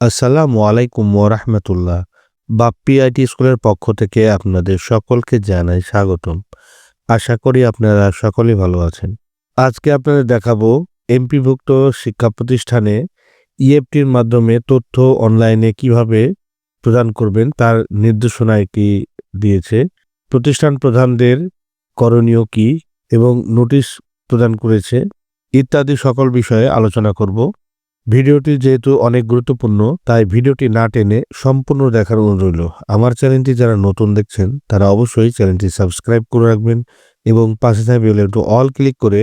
আসসালামু আলাইকুম ওরহমতুল্লাহ বাপ্পি আইটি স্কুলের পক্ষ থেকে আপনাদের সকলকে জানাই স্বাগতম। আশা করি আপনারা সকলেই ভালো আছেন। আজকে আপনাদের দেখাবো এমপিভুক্ত শিক্ষা প্রতিষ্ঠানে ইএফটির মাধ্যমে তথ্য অনলাইনে কীভাবে প্রদান করবেন তার নির্দেশনা একটি দিয়েছে। প্রতিষ্ঠান প্রধানদের করণীয় কি এবং নোটিশ প্রদান করেছে ইত্যাদি সকল বিষয়ে আলোচনা করব। ভিডিওটি যেহেতু অনেক গুরুত্বপূর্ণ, তাই ভিডিওটি না টেনে সম্পূর্ণ দেখার অনুরোধ রইল। আমার চ্যানেলটি যারা নতুন দেখছেন, তারা অবশ্যই চ্যানেলটি সাবস্ক্রাইব করে রাখবেন এবং পাশে থাকা একটু অল ক্লিক করে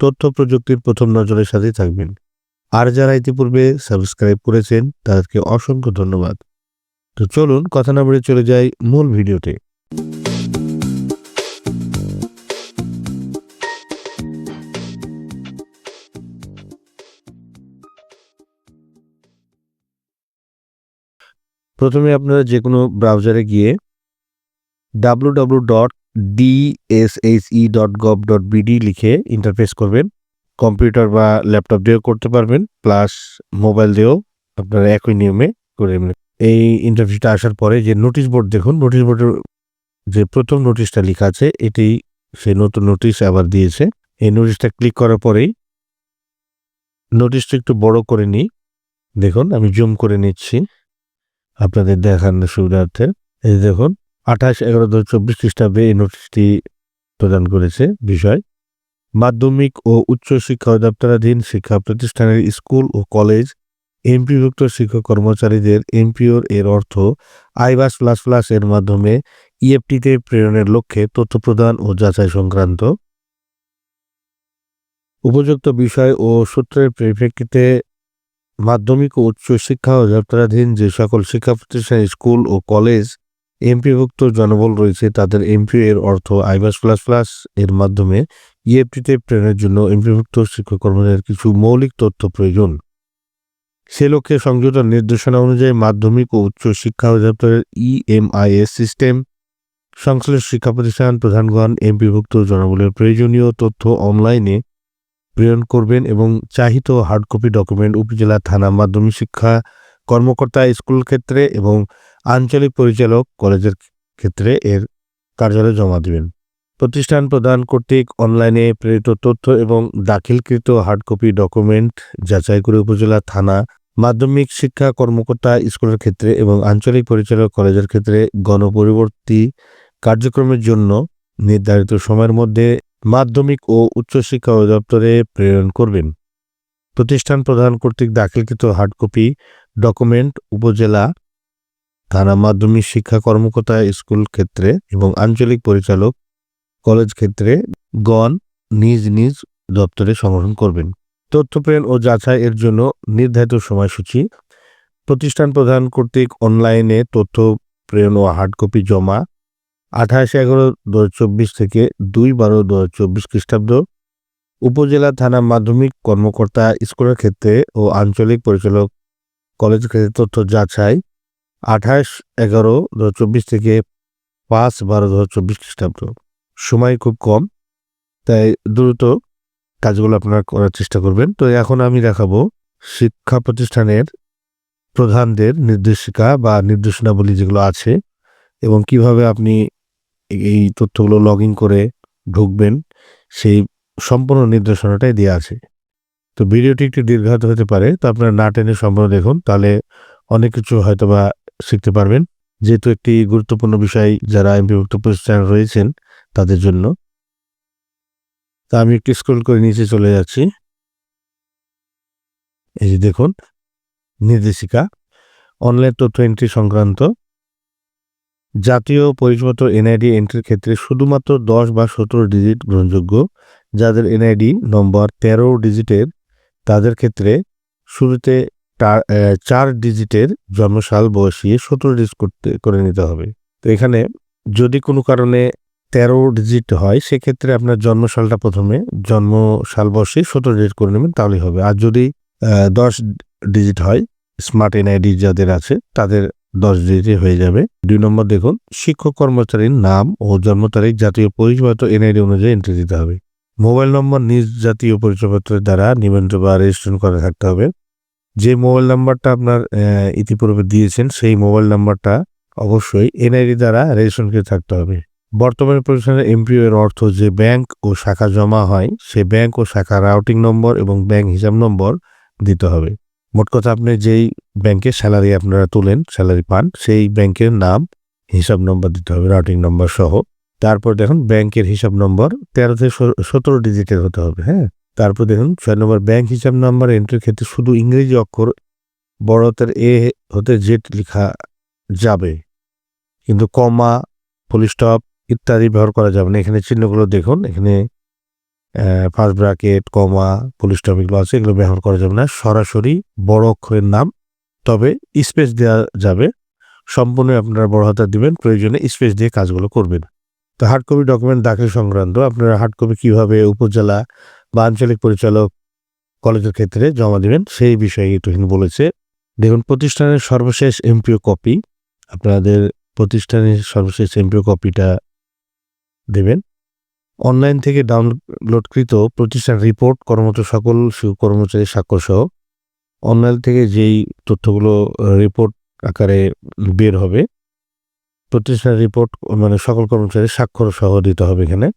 তথ্য প্রযুক্তির প্রথম নজরের সাথে থাকবেন। আর যারা ইতিপূর্বে সাবস্ক্রাইব করেছেন, তাদেরকে অসংখ্য ধন্যবাদ। তো চলুন, কথা না বলে চলে যাই মূল ভিডিওতে। প্রথমে আপনারা যে কোনো ব্রাউজারে গিয়ে W W dot DSHE dot gov dot BD লিখে ইন্টারফেস করবেন। কম্পিউটার বা ল্যাপটপ দিয়েও করতে পারবেন প্লাস মোবাইল দিয়েও আপনারা একই নিয়মে করে। এই ইন্টারফেসটা আসার পরে যে নোটিশ বোর্ড দেখুন নোটিশ বোর্ডের যে প্রথম নোটিশটা লেখা আছে, এটি সেই নতুন নোটিশ আবার দিয়েছে। এই নোটিশটা ক্লিক করার পরেই নোটিশটা একটু বড় করে নিই। দেখুন, আমি জুম করে নিচ্ছি। আপনাদের দেখানোর সুবিধার্থে, এই দেখুন, আঠাশ, এগারো দু চব্বিশ খ্রিস্টাব্দে এই নোটিশটি প্রদান করেছে বিষয়। মাধ্যমিক ও উচ্চ শিক্ষা অধিদপ্তরাধীন শিক্ষা প্রতিষ্ঠানের স্কুল ও কলেজ, এমপিভুক্ত শিক্ষক কর্মচারীদের এমপিওর এর অর্থ আইবাস প্লাস প্লাস এর মাধ্যমে ইএফটিতে প্রেরণের লক্ষ্যে তথ্য প্রদান ও যাচাই সংক্রান্ত। উপযুক্ত বিষয় ও সূত্রের পরিপ্রেক্ষিতে মাধ্যমিক ও উচ্চ শিক্ষা অধিদপ্তরাধীন যে সকল শিক্ষা প্রতিষ্ঠান স্কুল ও কলেজ এমপিভুক্ত জনবল রয়েছে, তাদের এমপি এর অর্থ আইবাস প্লাস প্লাস এর মাধ্যমে ইএফটিতে প্রেরণের জন্য এমপিভুক্ত শিক্ষক কর্মচারীর কিছু মৌলিক তথ্য প্রয়োজন। সে লক্ষ্যে সংযুক্ত নির্দেশনা অনুযায়ী মাধ্যমিক ও উচ্চ শিক্ষা অধিদপ্তরের ইএমআইএস সিস্টেম, সংশ্লিষ্ট শিক্ষা প্রতিষ্ঠান প্রধানগণ এমপিভুক্ত জনবলের প্রয়োজনীয় তথ্য অনলাইনে প্রেরণ করবেন এবং চাহিত হার্ড কপি ডকুমেন্ট উপজেলা থানা মাধ্যমিক শিক্ষা কর্মকর্তা স্কুল ক্ষেত্রে এবং আঞ্চলিক পরিচালক কলেজের ক্ষেত্রে এর কার্যালয়ে জমা দেবেন। প্রতিষ্ঠান প্রদান কর্তৃক অনলাইনে প্রেরিত তথ্য এবং দাখিলকৃত হার্ড কপি ডকুমেন্ট যাচাই করে উপজেলা থানা মাধ্যমিক শিক্ষা কর্মকর্তা স্কুলের ক্ষেত্রে এবং আঞ্চলিক পরিচালক কলেজের ক্ষেত্রে গণপরিবর্তী কার্যক্রমের জন্য নির্ধারিত সময়ের মধ্যে মাধ্যমিক ও উচ্চশিক্ষা অধিদপ্তরে প্রেরণ করবেন। প্রতিষ্ঠান প্রধান কর্তৃক দাখিলকৃত হার্ড কপি ডকুমেন্ট, উপজেলা, থানা মাধ্যমিক শিক্ষা কর্মকর্তা, স্কুল ক্ষেত্রে এবং আঞ্চলিক পরিচালক, কলেজ ক্ষেত্রে গণ নিজ নিজ দপ্তরে সংগ্রহণ করবেন। তথ্য প্রেরণ ও যাচাই এর জন্য নির্ধারিত সময়সূচি। প্রতিষ্ঠান প্রধান কর্তৃক অনলাইনে তথ্য প্রেরণ ও হার্ড কপি জমা আঠাশ এগারো দু চব্বিশ থেকে দুই বারো দু চব্বিশ খ্রিস্টাব্দ, উপজেলা থানা মাধ্যমিক কর্মকর্তা স্কুলের ক্ষেত্রে ও আঞ্চলিক পরিচালক কলেজ ক্ষেত্রে তথ্য যাচাই, আঠাশ এগারো দু চব্বিশ থেকে পাঁচ বারো দু চব্বিশ খ্রিস্টাব্দ। সময় খুব কম, তাই দ্রুত কাজগুলো আপনারা করার চেষ্টা করবেন। তো এখন আমি দেখাবো শিক্ষা প্রতিষ্ঠানের প্রধানদের নির্দেশিকা বা নির্দেশনাবলী যেগুলো আছে এবং কীভাবে আপনি এই তথ্যগুলো লগ ইন করে ঢুকবেন, সেই সম্পূর্ণ নির্দেশনাটাই দেওয়া আছে। তো ভিডিওটি একটু দীর্ঘায়িত হতে পারে, তো আপনারা না টেনে সম্পূর্ণ দেখুন, তাহলে অনেক কিছু হয়তো বা শিখতে পারবেন। যেহেতু একটি গুরুত্বপূর্ণ বিষয় যারা এমপিভুক্ত প্রতিষ্ঠান রয়েছেন, তাদের জন্য। তা আমি একটু স্ক্রল করে নিচে চলে যাচ্ছি। এই যে দেখুন, নির্দেশিকা অনলাইন তথ্য এন্ট্রি সংক্রান্ত। জাতীয় পরিচয়পত্র এনআইডি এন্ট্রির ক্ষেত্রে শুধুমাত্র দশ বা সতেরো ডিজিট গ্রহণযোগ্য, যাদের এনআইডি নম্বর তেরো ডিজিটের তাদের ক্ষেত্রে শুরুতে চার ডিজিটের জন্মসাল বসিয়ে সতেরো ডিজিট করতে, করে নিতে হবে। তো এখানে যদি কোনো কারণে তেরো ডিজিট হয়, সেক্ষেত্রে আপনার জন্মসালটা প্রথমে জন্মসাল বসিয়ে সতেরো ডিজিট করে নেবেন, তাহলেই হবে। আর যদি দশ ডিজিট হয় স্মার্ট এনআইডি যাদের আছে, তাদের দশ ডিজিটে হয়ে যাবে। দুই নম্বর দেখুন, শিক্ষক কর্মচারীর নাম ও জন্ম তারিখ জাতীয় পরিচয়পত্র এনআইডি অনুযায়ী এন্ট্রি দিতে হবে। মোবাইল নম্বর নিজ জাতীয় পরিচয়পত্রের দ্বারা নিবন্ধন বা রেজিস্ট্রেশন করা থাকতে হবে। যে মোবাইল নাম্বারটা আপনার ইতিপূর্বে দিয়েছেন, সেই মোবাইল নাম্বারটা অবশ্যই এনআইডি দ্বারা রেজিস্ট্রেশনকে থাকতে হবে। বর্তমানে প্রতিষ্ঠানের এমপিও এর অর্থ যে ব্যাংক ও শাখা জমা হয়, সে ব্যাংক ও শাখা রাউটিং নম্বর এবং ব্যাংক হিসাব নম্বর দিতে হবে। মোট কথা আপনি যেই ব্যাংকে স্যালারি আপনারা তোলেন স্যালারি পান, সেই ব্যাংকের নাম, হিসাব নম্বর দিতে হবে রাউটিং নম্বর সহ। তারপর দেখুন ব্যাংকের হিসাব নম্বর তেরো থেকে সতেরো ডিজিটের হতে হবে হ্যাঁ? তারপর দেখুন ছয় নম্বর ব্যাংক হিসাব নম্বর এন্ট্রির ক্ষেত্রে শুধু ইংরেজি অক্ষর বড়তের এ হতে জেড লেখা যাবে। কিন্তু কমা ফুল স্টপ ইত্যাদি ব্যবহার করা যাবে না। এখানে চিহ্নগুলো দেখুন, এখানে first bracket comma full stop এগুলো আছে এগুলো ব্যবহার করা যাবে না। সরাসরি বড় অক্ষরের নাম, তবে স্পেস দেওয়া যাবে। সম্পূর্ণ আপনারা বড় হাতা দিবেন, প্রয়োজনে স্পেস দিয়ে কাজগুলো করবেন। তো হার্ড কপি ডকুমেন্ট দাখিল সংক্রান্ত, আপনারা হার্ড কপি কীভাবে উপজেলা বা আঞ্চলিক পরিচালক কলেজের ক্ষেত্রে জমা দিবেন, সেই বিষয়ে এখানে বলেছে। দেখুন, প্রতিষ্ঠানের সর্বশেষ এমপিও কপি আপনাদের প্রতিষ্ঠানের সর্বশেষ এমপিও কপিটা দেবেন। অনলাইন থেকে ডাউনলোডকৃত প্রতিষ্ঠান রিপোর্ট কর্মরত সকল কর্মচারী স্বাক্ষর সহ অনলাইন থেকে যেই তথ্যগুলো রিপোর্ট আকারে বের হবে, প্রতিষ্ঠান রিপোর্ট মানে সকল কর্মচারী স্বাক্ষর সহ দিতে হবে এখানে।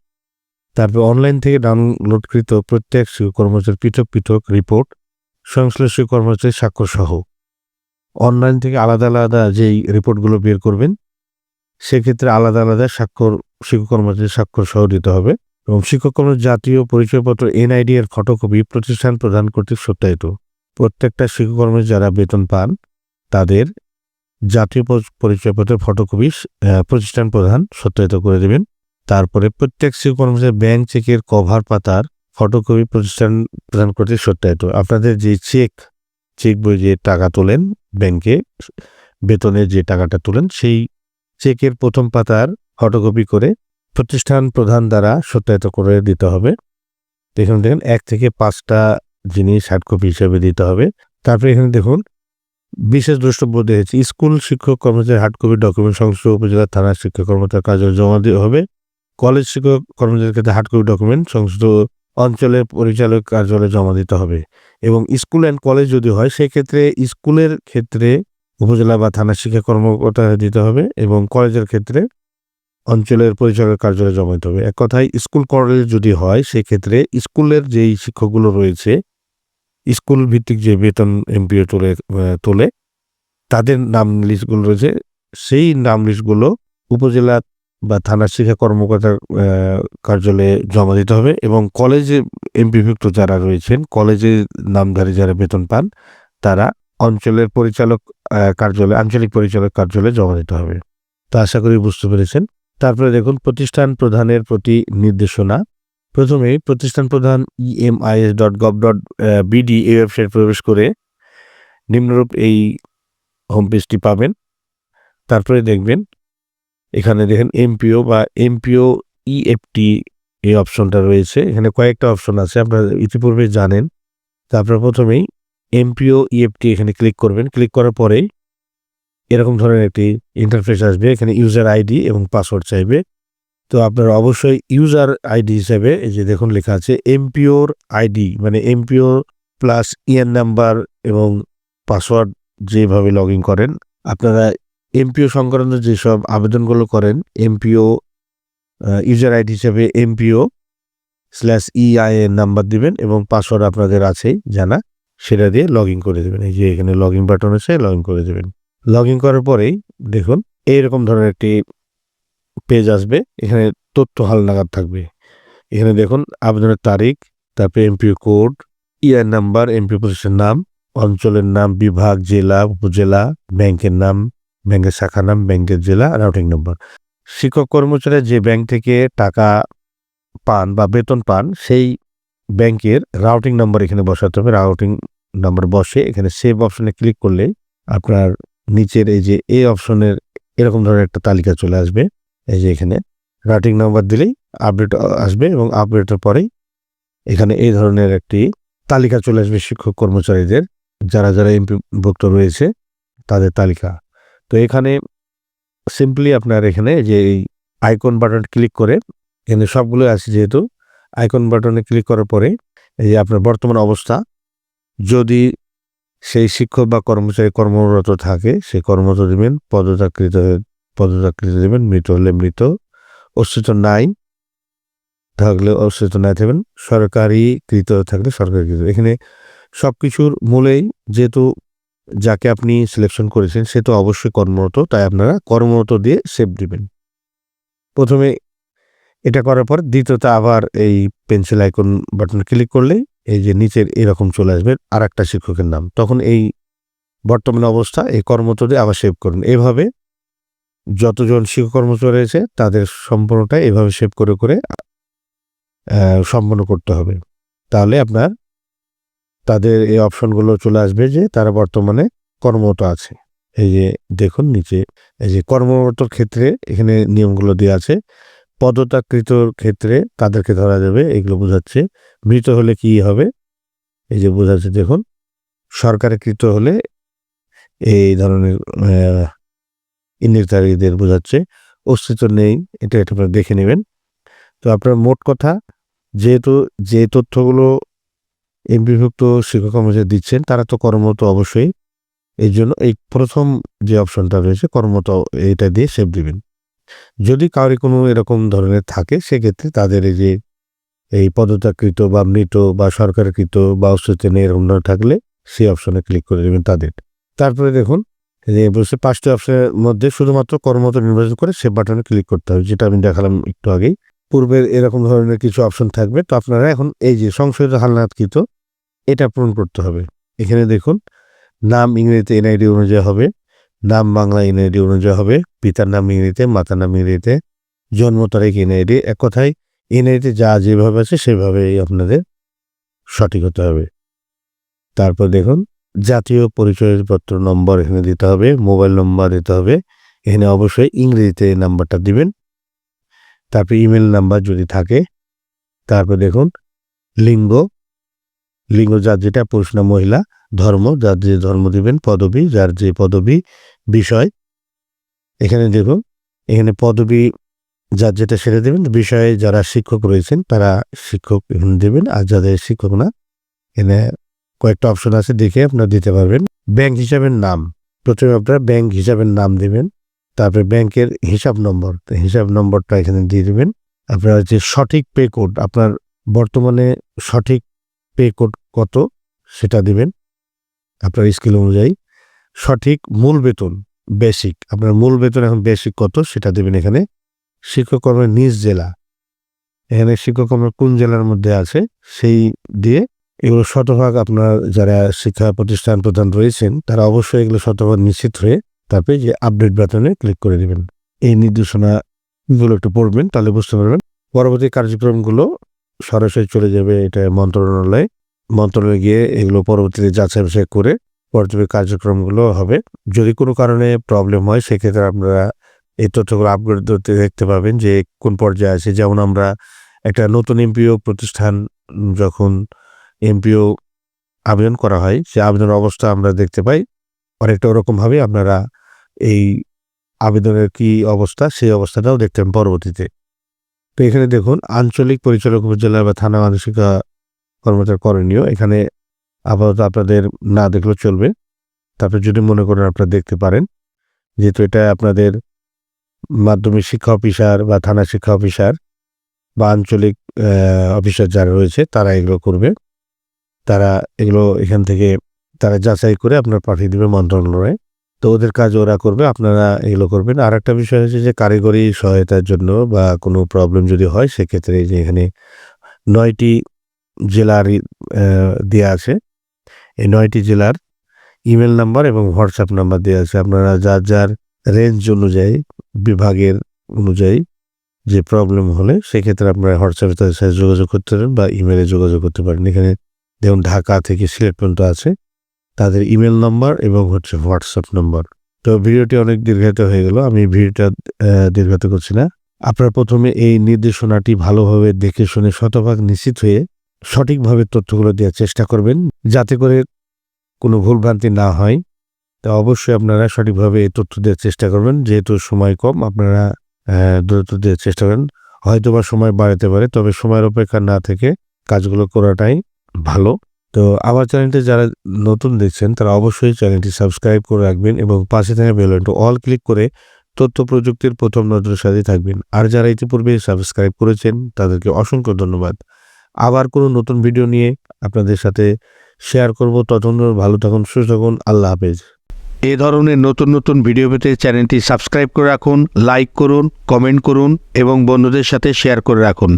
তারপর অনলাইন থেকে ডাউনলোডকৃত প্রত্যেক কর্মচারী পৃথক পৃথক রিপোর্ট সংশ্লিষ্ট কর্মচারী স্বাক্ষর সহ। অনলাইন থেকে আলাদা আলাদা যেই রিপোর্টগুলো বের করবেন সেক্ষেত্রে আলাদা আলাদা স্বাক্ষর, শিক্ষক কর্মচারী স্বাক্ষর সহ দিতে হবে এবং শিক্ষক কর্মচারী জাতীয় পরিচয়পত্র এনআইডি এর ফটোকপি প্রতিষ্ঠান প্রদান কর্তৃক সত্যায়িত। প্রত্যেকটা শিক্ষক কর্মচারী যারা বেতন পান, তাদের জাতীয় পরি- পরিচয়পত্রের ফটোকপি প্রতিষ্ঠান প্রধান সত্যায়িত করে দেবেন। তারপরে প্রত্যেক শিক্ষক কর্মচারী ব্যাংক চেকের কভার পাতার ফটোকপি প্রতিষ্ঠান প্রদান করতে সত্যায়িত। আপনাদের যে চেক চেক বই যে টাকা তোলেন ব্যাংকে বেতনের যে টাকাটা তোলেন, সেই চেকের প্রথম পাতার ফটোকপি করে প্রতিষ্ঠান প্রধান দ্বারা সত্যায়িত করে দিতে হবে। দেখুন দেখুন, এক থেকে পাঁচটা জিনিস হার্ড কপি হিসেবে দিতে হবে। তারপরে এখানে দেখুন, বিশেষ দ্রষ্টব্য দিয়েছে স্কুল শিক্ষক কর্মচারী হার্ড কপি ডকুমেন্ট সংশ্লিষ্ট উপজেলা থানা শিক্ষক কর্মচারী কার্যালয়ে জমা দিতে হবে। কলেজ শিক্ষক কর্মচারীর ক্ষেত্রে হার্ড কপি ডকুমেন্ট সংশ্লিষ্ট অঞ্চলের পরিচালক কার্যালয়ে জমা দিতে হবে। এবং স্কুল অ্যান্ড কলেজ যদি হয়, সেক্ষেত্রে স্কুলের ক্ষেত্রে উপজেলা বা থানা শিক্ষা কর্মকর্তা দিতে হবে এবং কলেজের ক্ষেত্রে অঞ্চলের পরিচালক কার্যালয়ে জমা দিতে হবে। এক কথায়, স্কুল, কলেজ যদি হয়, সেক্ষেত্রে স্কুলের যেই শিক্ষকগুলো রয়েছে স্কুল ভিত্তিক যে বেতন এমপিও তোলে তোলে, তাদের নাম লিস্টগুলো রয়েছে। সেই নাম লিস্টগুলো উপজেলা বা থানা শিক্ষা কর্মকর্তার কার্যালয়ে জমা দিতে হবে এবং কলেজে এমপিভুক্ত যারা রয়েছেন, কলেজে নামধারী যারা বেতন পান, তারা অঞ্চলের পরিচালক কার্যালয়, আঞ্চলিক পরিচালক কার্যালয়ে জমা দিতে হবে। তো আশা করি বুঝতে পেরেছেন। তারপরে দেখুন, প্রতিষ্ঠান প্রধানের প্রতি নির্দেশনা। প্রথমেই প্রতিষ্ঠান প্রধান E EMIS dot gov dot BD এই ওয়েবসাইট প্রবেশ করে নিম্নরূপ এই হোম পেজটি পাবেন। তারপরে দেখবেন, এখানে দেখেন এমপিও বা এমপিও ইএফটি এই অপশনটা রয়েছে। এখানে কয়েকটা অপশন আছে, আপনারা ইতিপূর্বে জানেন। তারপর প্রথমেই এমপিও ইএফটি এখানে ক্লিক করবেন। ক্লিক করার পরেই এরকম ধরনের একটি ইন্টারফেস আসবে। এখানে ইউজার আইডি এবং পাসওয়ার্ড চাইবে। তো আপনারা অবশ্যই ইউজার আইডি হিসেবে এই যে দেখুন লেখা আছে এমপিওর আইডি মানে এমপিওর প্লাস ইএন নাম্বার এবং পাসওয়ার্ড যেভাবে লগ করেন। আপনারা এমপিও সংক্রান্ত যেসব আবেদনগুলো করেন এমপিও ইউজার আইডি হিসেবে এমপিও স্ল্যাশ ইআইএন নাম্বার দিবেন এবং পাসওয়ার্ড আপনাদের আছেই জানা। সেটা দিয়ে লগ ইন করে দেবেন। এই যে এখানে লগ ইন বাটন আছে লগ ইন করে দেবেন। লগ ইন করার পরেই দেখুন, এইরকম ধরনের একটি পেজ আসবে। এখানে তথ্য হালনাগাদ থাকবে। এখানে দেখুন, আবেদনের তারিখ, তারপরে MPO code, year number, MP প্রতিষ্ঠানের নাম, অঞ্চলের নাম, বিভাগ, জেলা, উপজেলা, ব্যাংকের নাম, ব্যাংকের শাখা নাম, ব্যাংকের জেলা রাউটিং নম্বর। শিক্ষক কর্মচারী যে ব্যাংক থেকে টাকা পান বা বেতন পান, সেই ব্যাংকের রাউটিং নাম্বার এখানে বসাতে হবে। রাউটিং নাম্বার বসে এখানে সেভ অপশনে ক্লিক করলে আপনার নিচের এই যে এই অপশনের এরকম ধরনের একটা তালিকা চলে আসবে। এই যে এখানে রাউটিং নাম্বার দিলেই আপডেট আসবে এবং আপডেটের পরেই এখানে এই ধরনের একটি তালিকা চলে আসবে শিক্ষক কর্মচারীদের। যারা যারা এমপিভুক্ত রয়েছে তাদের তালিকা। তো এখানে সিম্পলি আপনার এখানে যে এই আইকন বাটন ক্লিক করে এখানে সবগুলো আছে যেহেতু আইকন বাটনে ক্লিক করার পরে এই যে আপনার বর্তমান অবস্থা, যদি সেই শিক্ষক বা কর্মচারী কর্মরত থাকে সে কর্মরত দেবেন পদচাকৃত পদচাকৃত দেবেন, মৃত হলে মৃত, অস্তিত্ব নাই থাকলে অস্তিত্ব নাই থাকবেন সরকারি কৃত থাকলে সরকারি কৃত এখানে সব কিছুর মূলেই যেহেতু যাকে আপনি সিলেকশন করেছেন, সে তো অবশ্যই কর্মরত, তাই আপনারা কর্মরত দিয়ে সেভ দিবেন। প্রথমে এটা করার পর দ্বিতীয়ত আবার এই পেন্সিল আইকন বাটন ক্লিক করলে এই যে নিচের এরকম চলে আসবে আর একটা শিক্ষকের নাম। তখন এই বর্তমান অবস্থা, এই দিয়ে আবার সেভ করুন। এভাবে যতজন শিক্ষক কর্মচারী রয়েছে, তাদের সম্পূর্ণটা এভাবে সেভ করে করে সম্পন্ন করতে হবে। তাহলে আপনার তাদের এই অপশনগুলো চলে আসবে যে তারা বর্তমানে কর্মরত আছে। এই যে দেখুন নিচে, এই যে কর্মরত ক্ষেত্রে এখানে নিয়মগুলো দেওয়া আছে। পদত্যাগকৃতর ক্ষেত্রে তাদেরকে ধরা যাবে, এগুলো বোঝাচ্ছে। মৃত হলে কি হবে? এই যে বোঝাচ্ছে, দেখুন। সরকারিকৃত হলে এই ধরনের ইন্ডিকারীদের বোঝাচ্ছে। অস্তিত্ব নেই, এটা এটা আপনারা দেখে নেবেন। তো আপনার মোট কথা, যেহেতু যে তথ্যগুলো এমপিভুক্ত শিক্ষক কর্মচারী দিচ্ছেন, তারা তো কর্মরত অবশ্যই। এই জন্য এই প্রথম যে অপশনটা রয়েছে, কর্মরত এটা দিয়ে সেভ দিবেন। যদি কারোর কোনো এরকম ধরনের থাকে, সেক্ষেত্রে তাদের এই যে, এই পদত্যাগকৃত বা মৃত বা সরকারকৃত বা অস্তিত্ব নেই এরকম ধরনের থাকলে সেই অপশনে ক্লিক করে দেবেন তাদের। তারপরে দেখুন, এই বলছে পাঁচটি অপশনের মধ্যে শুধুমাত্র কর্মরত নির্বাচন করে সে বাটনে ক্লিক করতে হবে, যেটা আমি দেখালাম একটু আগেই। পূর্বের এরকম ধরনের কিছু অপশন থাকবে, তো আপনারা এখন এই যে সংশোধিত হালনাতকৃত এটা পূরণ করতে হবে। এখানে দেখুন, নাম ইংরেজিতে এনআইডি অনুযায়ী হবে। নাম বাংলা এনআইডি অনুযায়ী হবে। পিতার নাম ইংরেজিতে মাতার নাম ইংরেজিতে জন্ম তারিখ এনআইডি এক কথায় এনআইডিতে যা যেভাবে আছে সেভাবেই আপনাদের সঠিক হতে হবে। তারপর দেখুন, জাতীয় পরিচয়পত্র নম্বর এখানে দিতে হবে, মোবাইল নম্বর দিতে হবে। এখানে অবশ্যই ইংরেজিতে এই নাম্বারটা দিবেন। তারপর ইমেল নাম্বার যদি থাকে, তারপর দেখুন, লিঙ্গ লিঙ্গ যার যেটা পুরুষ না মহিলা, ধর্ম যার যে ধর্ম দিবেন, পদবি যার যে পদবি বিষয়। এখানে দেখুন, এখানে পদবি যার যেটা সেটা দেবেন, বিষয়ে যারা শিক্ষক রয়েছেন তারা শিক্ষক দেবেন, আর যাদের শিক্ষক না, এখানে কয়েকটা অপশন আছে, দেখে আপনারা দিতে পারবেন। ব্যাংক হিসাবের নাম, প্রথমে আপনারা ব্যাংক হিসাবের নাম দেবেন, তারপরে ব্যাংকের হিসাব নম্বর হিসাব নম্বরটা এখানে দিয়ে দেবেন। আপনার যে সঠিক পে কোড আপনার বর্তমানে সঠিক পে কোড কত সেটা দিবেন। আপনার স্কিল অনুযায়ী। সঠিক মূল বেতন বেসিক আপনার মূল বেতন এখন বেসিক কত সেটা দেবেন এখানে। শিক্ষক কর্মের নিজ জেলা। এখানে শিক্ষক কর্মের কোন জেলার মধ্যে আছে সেই দিয়ে এগুলো শতভাগ আপনার যারা শিক্ষা প্রতিষ্ঠান প্রধান রয়েছেন, তারা অবশ্যই এগুলো শতভাগ নিশ্চিত হয়ে তারপরে যে আপডেট বাটনে ক্লিক করে দেবেন। এই নির্দেশনাগুলো একটু পড়বেন, তাহলে বুঝতে পারবেন। পরবর্তী কার্যক্রমগুলো সরাসরি চলে যাবে এটা মন্ত্রণালয়ে। মন্ত্রণালয়ে গিয়ে এগুলো পরবর্তীতে যাচাই বাছাই করে পরবর্তী কার্যক্রমগুলো হবে। যদি কোনো কারণে প্রবলেম হয়, সেক্ষেত্রে আপনারা এই তথ্যগুলো আপগ্রেড করতে দেখতে পাবেন যে কোন পর্যায়ে আছে। যেমন আমরা একটা নতুন এমপিও প্রতিষ্ঠান যখন এমপিও আবেদন করা হয়, সে আবেদনের অবস্থা আমরা দেখতে পাই। অনেকটা ওরকমভাবে আপনারা এই আবেদনের কি অবস্থা, সেই অবস্থাটাও দেখতে পাবেন পরবর্তীতে। তো এখানে দেখুন, আঞ্চলিক পরিচালক উপজেলা বা থানা মানসিকা কর্মচার করণীয়। এখানে আপাতত আপনাদের না দেখলেও চলবে। তারপর যদি মনে করেন আপনারা দেখতে পারেন, যেহেতু এটা আপনাদের মাধ্যমিক শিক্ষা অফিসার বা থানা শিক্ষা অফিসার বা আঞ্চলিক অফিসার যারা রয়েছে, তারা এগুলো করবে। তারা এগুলো এখান থেকে তারা যাচাই করে আপনার পাঠিয়ে দেবে মন্ত্রণালয়ে। তো ওদের কাজ ওরা করবে, আপনারা এগুলো করবেন। আর একটা বিষয় হচ্ছে যে কারিগরি সহায়তার জন্য বা কোনো প্রবলেম যদি হয়, সেক্ষেত্রে যে এখানে নয়টি জেলার দেওয়া আছে। এই নয়টি জেলার ইমেল নাম্বার এবং হোয়াটসঅ্যাপ নাম্বার দেওয়া আছে। আপনারা যার যার রেঞ্জ অনুযায়ী, বিভাগের অনুযায়ী যে প্রবলেম হলে সেক্ষেত্রে আপনারা হোয়াটসঅ্যাপে তাদের সাথে যোগাযোগ করতে পারেন বা ইমেলে যোগাযোগ করতে পারেন। এখানে যেমন ঢাকা থেকে সিলেট পর্যন্ত আছে। তাদের ইমেল নাম্বার এবং হচ্ছে হোয়াটসঅ্যাপ নাম্বার। তো ভিডিওটি অনেক দীর্ঘায়িত হয়ে গেল। আমি ভিডিওটা দীর্ঘায়িত করছি না। আপনারা প্রথমে এই নির্দেশনাটি ভালোভাবে দেখে শুনে শতভাগ নিশ্চিত হয়ে সঠিকভাবে তথ্যগুলো দেওয়ার চেষ্টা করবেন। যাতে করে কোনো ভুলভ্রান্তি না হয়, তা অবশ্যই আপনারা সঠিকভাবে এই তথ্য দেওয়ার চেষ্টা করবেন। যেহেতু সময় কম, আপনারা দ্রুত দেওয়ার চেষ্টা করেন। হয়তো বা সময় বাড়াতে পারে, তবে সময়ের অপেক্ষা না থেকে কাজগুলো করাটাই ভালো। তো আমার চ্যানেলটি যারা নতুন দেখছেন, তারা অবশ্যই চ্যানেলটি সাবস্ক্রাইব করে রাখবেন এবং পাশে থাকা বেলনটি অল ক্লিক করে তথ্য প্রযুক্তির প্রথম নজরের সাথে থাকবেন। আর যারা ইতিপূর্বে সাবস্ক্রাইব করেছেন, তাদেরকে অসংখ্য ধন্যবাদ। আবার কোনো নতুন ভিডিও নিয়ে আপনাদের সাথে শেয়ার করব। ততক্ষণ ভালো থাকুন, সুস্থ থাকুন, আল্লাহ হাফেজ। এ ধরনের নতুন নতুন ভিডিও পেতে চ্যানেলটি সাবস্ক্রাইব করে রাখুন লাইক করুন কমেন্ট করুন এবং বন্ধুদের সাথে শেয়ার করে রাখুন।